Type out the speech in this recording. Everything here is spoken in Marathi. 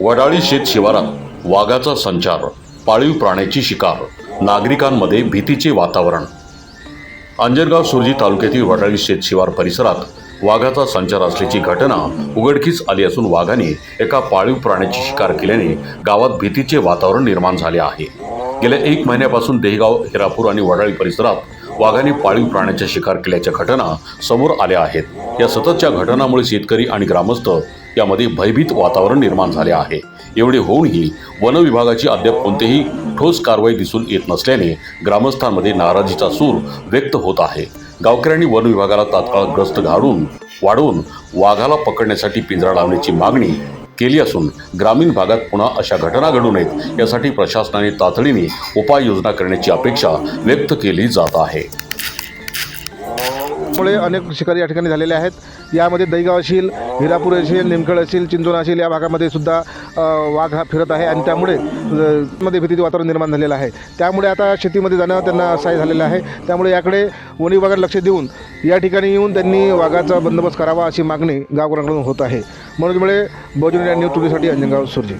वडाळी शेत शिवारात वाघाचा संचार पाळीव प्राण्याची शिकार नागरिकांमध्ये भीतीचे वातावरण. अंजरगाव सुरजी तालुक्यातील वडाळी शेत शिवार परिसरात वाघाचा संचार असल्याची घटना उघडकीस आली असून वाघाने एका पाळीव प्राण्याची शिकार केल्याने गावात भीतीचे वातावरण निर्माण झाले आहे. गेल्या एक महिन्यापासून देहगाव हिरापूर आणि वडाळी परिसरात वाघाने पाळीव प्राण्याच्या शिकार केल्याच्या घटना समोर आल्या आहेत. या सततच्या घटनामुळे शेतकरी आणि ग्रामस्थ यामध्ये भयभीत वातावरण निर्माण झाले आहे. एवढे होऊनही वन विभागाची अद्याप कोणतेही ठोस कारवाई दिसून येत नसल्याने ग्रामस्थांमध्ये नाराजीचा सूर व्यक्त होत आहे. गावकऱ्यांनी वन विभागाला तात्काळ ग्रस्त घालून वाढवून वाघाला पकडण्यासाठी पिंजरा लावण्याची मागणी केली असून ग्रामीण भागात पुन्हा अशा घटना घडू नयेत यासाठी प्रशासनाने तातडीने उपाययोजना करण्याची अपेक्षा व्यक्त केली जात आहे. त्यामुळे अनेक शिकारी या ठिकाणी झालेले आहेत. यामध्ये दहीगाव असेल हिरापूर असेल निमखळ असेल चिंचोना असेल या भागामध्ये सुद्धा वाघ हा फिरत आहे आणि त्यामुळे मध्ये भीतीचे वातावरण निर्माण झालेलं आहे. त्यामुळे आता शेतीमध्ये जाणं त्यांना सहाय्य झालेलं आहे. त्यामुळे याकडे वन विभागाला लक्ष देऊन या ठिकाणी येऊन त्यांनी वाघाचा बंदोबस्त करावा अशी मागणी गावकऱ्यांकडून होत आहे. म्हणून मुळे बहुजन न्यूज टुडेसाठी अंजनगाव सुरजी.